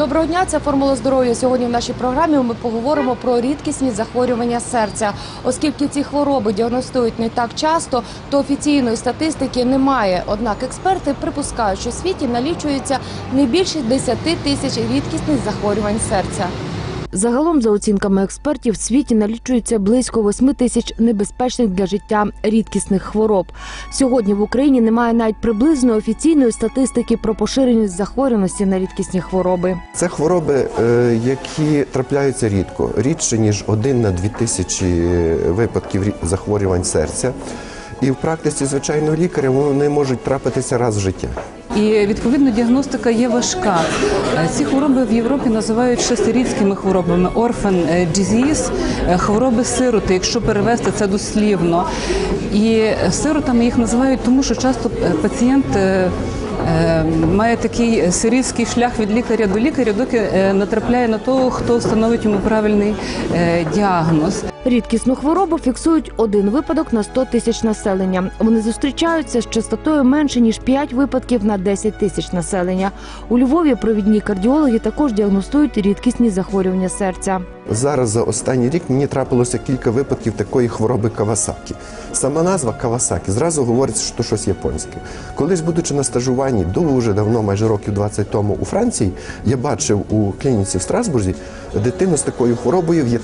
Доброго дня, це формула здоров'я. Сьогодні в нашій програмі ми поговоримо про рідкісні захворювання серця. Оскільки ці хвороби діагностують не так часто, то офіційної статистики немає. Однак експерти припускають, що в світі налічується не більше 10 тисяч рідкісних захворювань серця. Загалом, за оцінками експертів, в світі налічується близько 8 тисяч небезпечних для життя рідкісних хвороб. Сьогодні в Україні немає навіть приблизно офіційної статистики про поширеність захворюваності на рідкісні хвороби. Це хвороби, е, які трапляються рідко, рідше ніж один на дві тисячі випадків захворювань серця. І в практиці звичайного лікаря вони можуть трапитися раз в життя. І відповідно діагностика є важка. Е, Ці хвороби в Європі називають шестирідськими хворобами orphan disease, е, хвороби сироти, якщо перевести це дослівно. І сиротами їх називають тому, що часто е, пацієнт. е, е, Має такий сирітський шлях від лікаря до лікаря, доки е, натрапляє на того, хто встановить йому правильний е, діагноз. Рідкісну хворобу фіксують один випадок на 100 тисяч населення. Вони зустрічаються з частотою менше ніж 5 випадків на 10 тисяч населення. У Львові провідні кардіологи також діагностують рідкісні захворювання серця. Зараз за останній рік мені трапилося кілька випадків такої хвороби Кавасакі. Сама назва Кавасакі зразу говорить, що щось японське. Колись, будучи на стажуванні дуже давно, майже років 20 тому у Франції, я бачив у клініці в Страсбурзі дитину з такою хворобою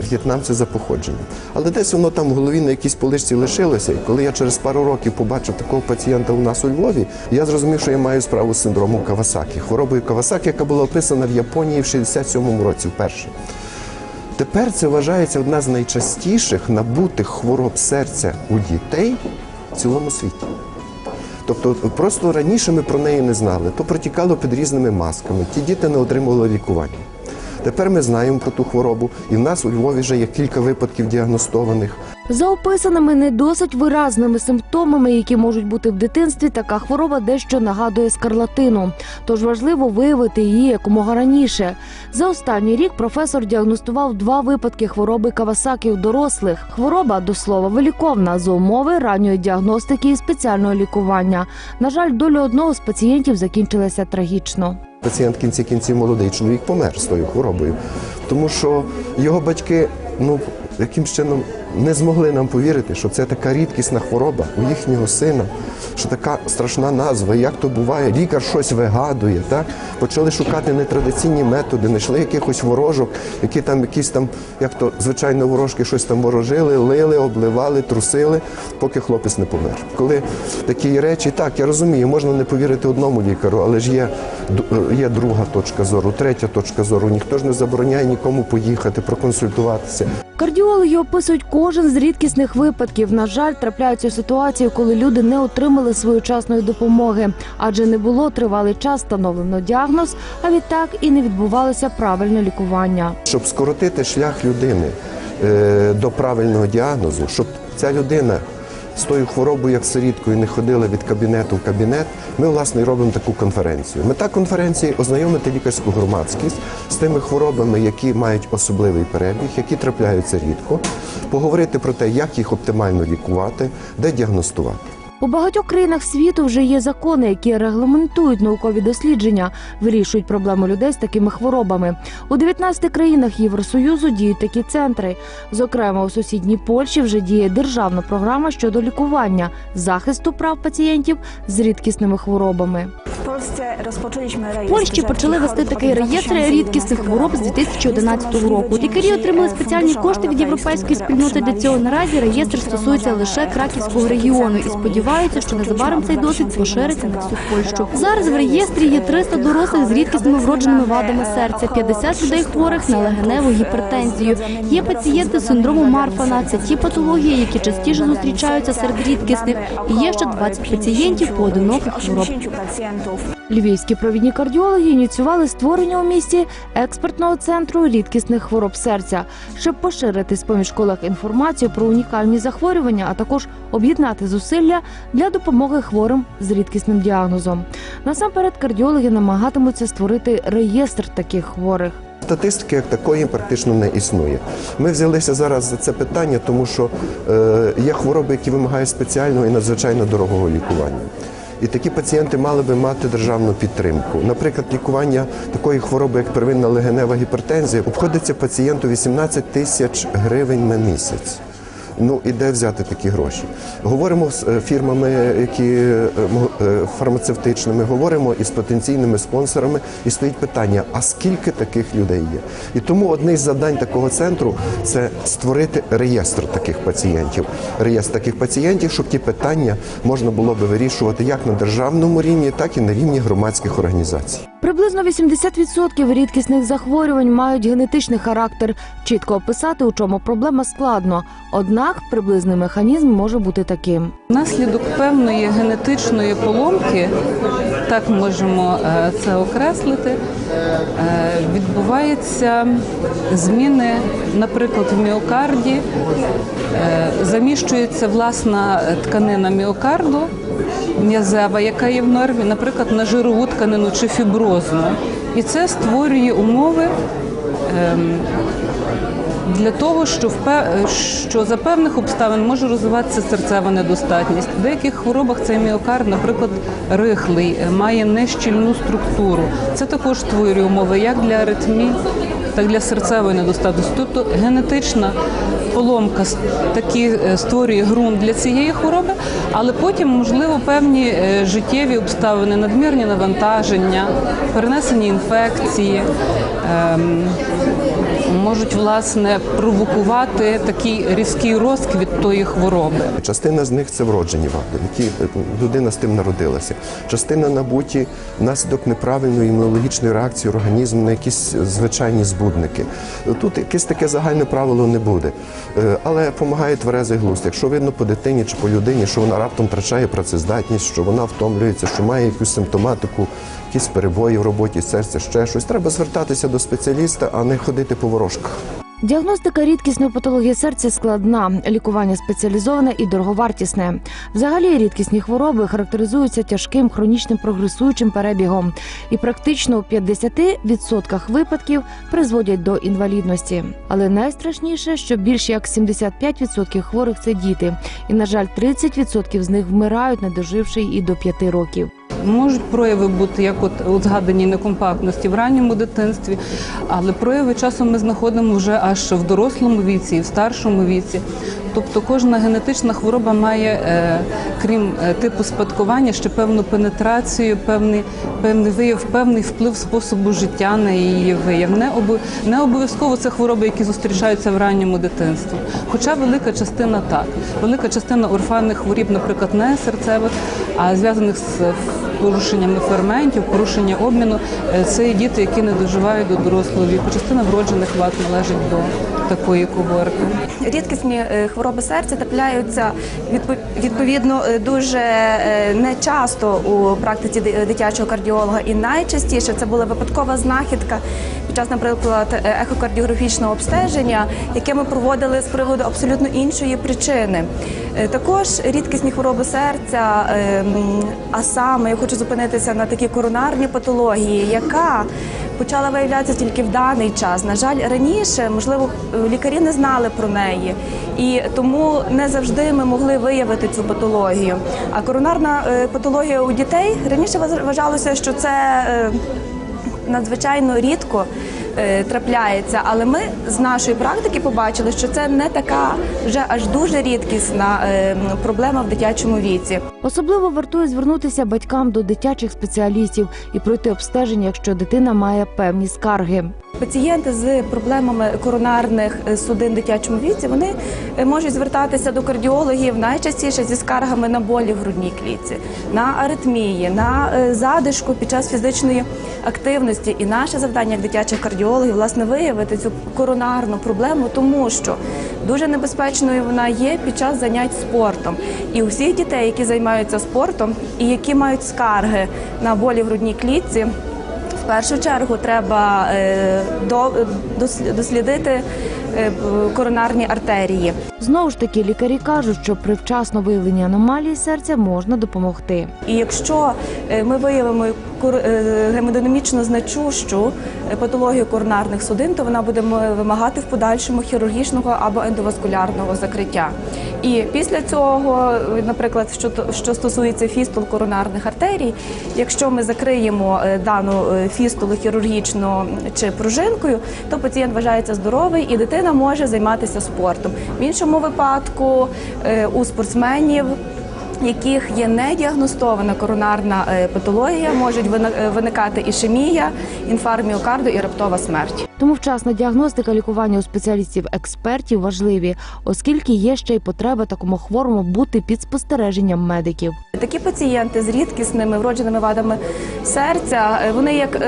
в'єтнамці за походженням. Але десь воно там в голові на якійсь поличці лишилося. І коли я через пару років побачив такого пацієнта у нас у Львові, я зрозумів, що я маю справу з синдромом Кавасакі, хворобою Кавасакі, яка була описана в Японії в 67-му році вперше. Тепер це вважається одна з найчастіших набутих хвороб серця у дітей в цілому світі. Тобто просто раніше ми про неї не знали, то протікало під різними масками, ті діти не отримували лікування. Тепер ми знаємо про ту хворобу, і в нас у Львові вже є кілька випадків діагностованих. За описаними не досить виразними симптомами, які можуть бути в дитинстві, така хвороба дещо нагадує скарлатину. Тож важливо виявити її якомога раніше. За останній рік професор діагностував два випадки хвороби Кавасакі у дорослих. Хвороба до слова виліковна за умови ранньої діагностики і спеціального лікування. На жаль, доля одного з пацієнтів закінчилася трагічно. Пацієнт кінці кінців молодий чоловік помер з хворобою, тому що його батьки, ну якимсь чином не змогли нам повірити, що це така рідкісна хвороба у їхнього сина, що така страшна назва. Як то буває, лікар щось вигадує, так почали шукати нетрадиційні методи, знайшли якихось ворожок, які там якісь там, як то звичайно, ворожки щось там ворожили, лили, обливали, трусили, поки хлопець не помер. Коли такі речі, так я розумію, можна не повірити одному лікару, але ж є, є друга точка зору, третя точка зору. Ніхто ж не забороняє нікому поїхати, проконсультуватися. Кардіологи описують кожен з рідкісних випадків. На жаль, трапляються ситуації, коли люди не отримали своєчасної допомоги, адже не було тривалий час встановлено діагноз, а відтак і не відбувалося правильне лікування. Щоб скоротити шлях людини е, до правильного діагнозу, щоб ця людина з тою хворобою, як сиріткою, не ходила від кабінету в кабінет, ми власне робимо таку конференцію. Мета конференції ознайомити лікарську громадськість з тими хворобами, які мають особливий перебіг, які трапляються рідко, поговорити про те, як їх оптимально лікувати, де діагностувати. У багатьох країнах світу вже є закони, які регламентують наукові дослідження, вирішують проблему людей з такими хворобами. У 19 країнах Євросоюзу діють такі центри. Зокрема, у сусідній Польщі вже діє державна програма щодо лікування, захисту прав пацієнтів з рідкісними хворобами. В Польщі почали вести такий реєстр рідкісних хвороб з 2011 року. Лікарі отримали спеціальні кошти від європейської спільноти для цього. Наразі реєстр стосується лише краківського регіону і сподіваються, що незабаром цей досвід пошириться на всю Польщу. Зараз в реєстрі є 300 дорослих з рідкісними вродженими вадами серця, 50 людей хворих на легеневу гіпертензію. Є пацієнти з синдромом Марфана. Це ті патології, які частіше зустрічаються серед рідкісних. І є ще 20 пацієнтів поодиноких хвороб. Львівські провідні кардіологи ініціювали створення у місті експертного центру рідкісних хвороб серця, щоб поширити з поміж колег інформацію про унікальні захворювання, а також об'єднати зусилля для допомоги хворим з рідкісним діагнозом. Насамперед, кардіологи намагатимуться створити реєстр таких хворих. Статистики як такої практично не існує. Ми взялися зараз за це питання, тому що е, є хвороби, які вимагають спеціального і надзвичайно дорогого лікування. І такі пацієнти мали би мати державну підтримку. Наприклад, лікування такої хвороби, як первинна легенева гіпертензія, обходиться пацієнту 18 тисяч гривень на місяць. Ну і де взяти такі гроші? Говоримо з е, фірмами, які е, е, фармацевтичними, говоримо із потенційними спонсорами, і стоїть питання: а скільки таких людей є? І тому одне із завдань такого центру це створити реєстр таких пацієнтів. Реєстр таких пацієнтів, щоб ті питання можна було би вирішувати як на державному рівні, так і на рівні громадських організацій. Приблизно 80% рідкісних захворювань мають генетичний характер. Чітко описати, у чому проблема складно. Однак приблизний механізм може бути таким. Внаслідок певної генетичної поломки, так можемо е, це окреслити, е, відбуваються зміни, наприклад, в міокарді, е, заміщується власна тканина міокарду, м'язева, яка є в нормі, наприклад, на жирову тканину чи фіброзну. І це створює умови. Ем, для того, що, що за певних обставин може розвиватися серцева недостатність. В деяких хворобах цей міокард, наприклад, рихлий, е, має нещільну структуру. Це також створює умови як для аритмії, так і для серцевої недостатності. Тобто генетична поломка таки е, створює ґрунт для цієї хвороби, але потім, можливо, певні е, життєві обставини, надмірні навантаження, перенесені інфекції. ем, можуть власне провокувати такий різкий розквіт тої хвороби. Частина з них це вроджені вади, які е, людина з тим народилася. Частина набуті внаслідок неправильної імунологічної реакції організму на якісь звичайні збудники. Тут якесь таке загальне правило не буде. Е, Але допомагає тверезий глузд. Якщо видно по дитині чи по людині, що вона раптом втрачає працездатність, що вона втомлюється, що має якусь симптоматику, якісь перебої в роботі серця, ще щось, треба звертатися до спеціаліста, а не ходити по ворожках. Діагностика рідкісної патології серця складна, лікування спеціалізоване і дороговартісне. Взагалі рідкісні хвороби характеризуються тяжким хронічним прогресуючим перебігом і практично у 50% випадків призводять до інвалідності. Але найстрашніше, що більш як 75% хворих це діти, і на жаль, 30% з них вмирають, не доживши і до 5 років. Можуть прояви бути як от у згаданій некомпактності в ранньому дитинстві, але прояви часом ми знаходимо вже аж в дорослому віці і в старшому віці. Тобто кожна генетична хвороба має, е, крім е, типу спадкування, ще певну пенетрацію, певний, певний вияв, певний вплив способу життя на її вияв. Не, обо- не обов'язково це хвороби, які зустрічаються в ранньому дитинстві. Хоча велика частина так. Велика частина орфанних хворіб, наприклад, не серцевих, а зв'язаних з порушеннями ферментів, порушення обміну, е, це діти, які не доживають до дорослого віку. Частина вроджених вад належить до такої когорти. Рідкісні е, хвороби серця трапляються відповідно е, дуже е, нечасто у практиці ди- дитячого кардіолога, і найчастіше це була випадкова знахідка час, наприклад, е, ехокардіографічного обстеження, яке ми проводили з приводу абсолютно іншої причини. Е, Також рідкісні хвороби серця, е, а саме я хочу зупинитися на такій коронарній патології, яка почала виявлятися тільки в даний час. На жаль, раніше, можливо, е, лікарі не знали про неї, і тому не завжди ми могли виявити цю патологію. А коронарна патологія у дітей раніше вваж- вважалося, що це надзвичайно рідко трапляється, але ми з нашої практики побачили, що це не така вже аж дуже рідкісна е, проблема в дитячому віці. Особливо вартує звернутися батькам до дитячих спеціалістів і пройти обстеження, якщо дитина має певні скарги. Пацієнти з проблемами коронарних е, судин в дитячому віці вони е, можуть звертатися до кардіологів найчастіше зі скаргами на болі в грудній клітці, на аритмії, на е, задишку під час фізичної активності. І наше завдання як дитячих кардіологів власне виявити цю коронарну проблему, тому що дуже небезпечною вона є під час занять спортом. І у всіх дітей, які займаються спортом і які мають скарги на болі в грудній клітці. Першу чергу треба е, до- дос- дослідити е, коронарні артерії. Знову ж таки, лікарі кажуть, що при вчасно виявленні аномалії серця можна допомогти. І якщо е, ми виявимо гемодинамічно значущу е, патологію коронарних судин, то вона буде вимагати в подальшому хірургічного або ендоваскулярного закриття. І після цього, е, наприклад, що, що стосується фістул коронарних артерій, якщо ми закриємо е, дану е, фістулу хірургічно чи пружинкою, то пацієнт вважається здоровий і дитина може займатися спортом. В іншому випадку е, у спортсменів яких є не діагностована коронарна е, патологія, можуть е, виникати ішемія, інфаркт міокарду і раптова смерть. Тому вчасна діагностика лікування у спеціалістів-експертів важливі, оскільки є ще й потреба такому хворому бути під спостереженням медиків. Такі пацієнти з рідкісними вродженими вадами серця, е, вони як.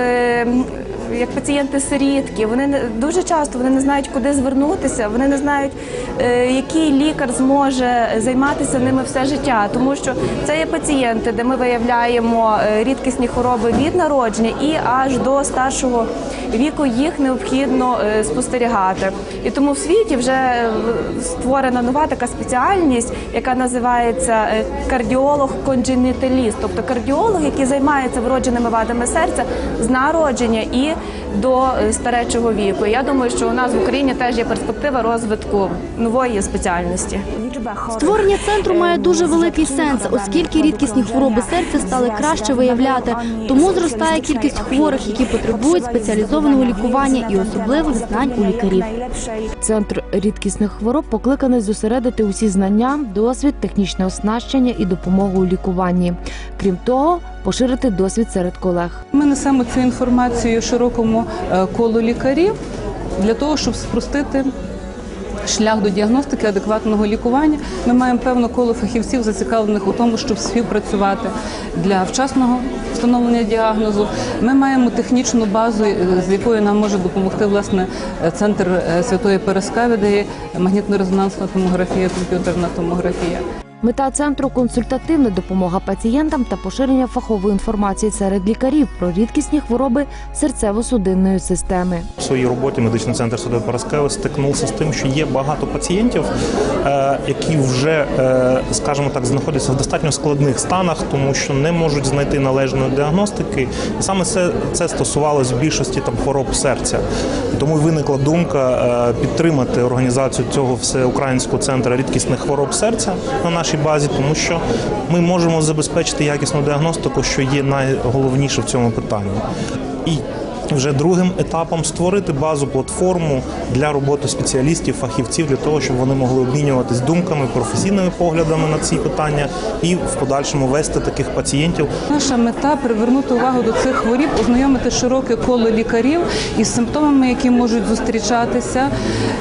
Як пацієнти сирітки, вони дуже часто вони не знають, куди звернутися, вони не знають, е, який лікар зможе займатися ними все життя, тому що це є пацієнти, де ми виявляємо е, рідкісні хвороби від народження і аж до старшого віку їх необхідно е, спостерігати. І тому в світі вже створена нова така спеціальність, яка називається кардіолог-кондженіталіст, тобто кардіолог, який займається вродженими вадами серця з народження і до е, старечого віку. Я думаю, що у нас в Україні теж є перспектива розвитку нової спеціальності. Створення центру має дуже великий сенс, оскільки рідкісні хвороби серця стали краще виявляти. Тому зростає кількість хворих, які потребують спеціалізованого лікування і особливих знань у лікарів. Центр рідкісних хвороб покликаний зосередити усі знання, досвід, технічне оснащення і допомогу у лікуванні. Крім того, поширити досвід серед колег. Ми несемо цю інформацію широкому е, колу лікарів для того, щоб спростити. Шлях до діагностики адекватного лікування. Ми маємо певне коло фахівців, зацікавлених у тому, щоб співпрацювати для вчасного встановлення діагнозу. Ми маємо технічну базу, е, з якою нам може допомогти власне е, центр е, святої Перескави, магнітно-резонансна томографія, комп'ютерна томографія. Мета центру консультативна допомога пацієнтам та поширення фахової інформації серед лікарів про рідкісні хвороби серцево-судинної системи. В своїй роботі медичний центр Судової Параскеви стикнувся з тим, що є багато пацієнтів, е, які вже, е, скажімо так, знаходяться в достатньо складних станах, тому що не можуть знайти належної діагностики. І саме це, це стосувалося більшості там хвороб серця. Тому виникла думка е, підтримати організацію цього всеукраїнського центру рідкісних хвороб серця на нашій базі, тому що ми можемо забезпечити якісну діагностику, що є найголовніше в цьому питанні. І вже другим етапом створити базу платформу для роботи спеціалістів, фахівців для того, щоб вони могли обмінюватись думками, професійними поглядами на ці питання і в подальшому вести таких пацієнтів Наша мета привернути увагу до цих хворіб, ознайомити широке коло лікарів із симптомами, які можуть зустрічатися,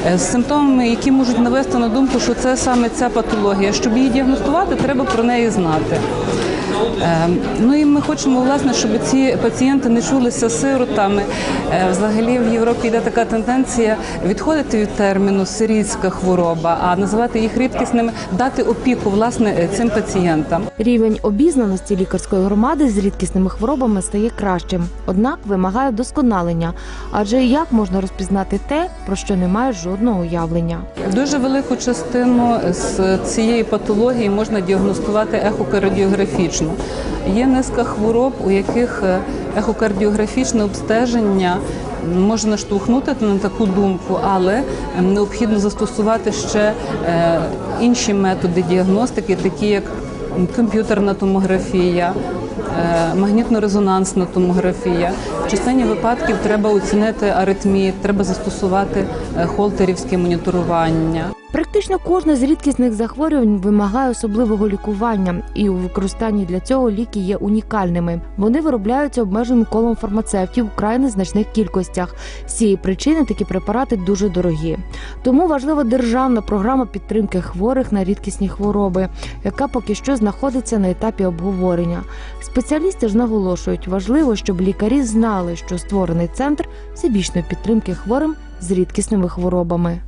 е, з симптомами, які можуть навести на думку, що це саме ця патологія. Щоб її діагностувати, треба про неї знати. Е, Ну і ми хочемо, власне, щоб ці пацієнти не чулися сиротами. Е, Взагалі в Європі йде така тенденція відходити від терміну сирітська хвороба, а називати їх рідкісними, дати опіку власне цим пацієнтам. Рівень обізнаності лікарської громади з рідкісними хворобами стає кращим, однак вимагає вдосконалення. Адже як можна розпізнати те, про що немає жодного уявлення? Дуже велику частину з цієї патології можна діагностувати ехокардіографічно. Є низка хвороб, у яких е, ехокардіографічне обстеження можна штовхнути на таку думку, але ем, необхідно застосувати ще е, інші методи діагностики, такі як комп'ютерна томографія. Е, Магнітно-резонансна томографія. В частині випадків треба оцінити аритмії, треба застосувати е, холтерівське моніторування. Практично кожне з рідкісних захворювань вимагає особливого лікування, і у використанні для цього ліки є унікальними. Вони виробляються обмеженим колом фармацевтів в край незначних кількостях. З цієї причини такі препарати дуже дорогі. Тому важлива державна програма підтримки хворих на рідкісні хвороби, яка поки що знаходиться на етапі обговорення. Спеціалісти ж наголошують, важливо, щоб лікарі знали, що створений центр всебічної підтримки хворим з рідкісними хворобами.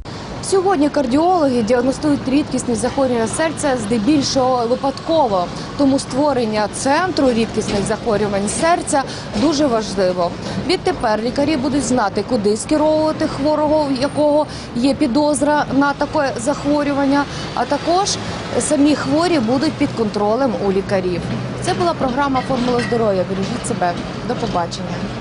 Сьогодні кардіологи діагностують рідкісні захворювання серця здебільшого випадково. Тому створення центру рідкісних захворювань серця дуже важливо. Відтепер лікарі будуть знати, куди скеровувати хворого, у якого є підозра на таке захворювання. А також самі хворі будуть під контролем у лікарів. Це була програма Формула здоров'я. Бережіть себе. До побачення.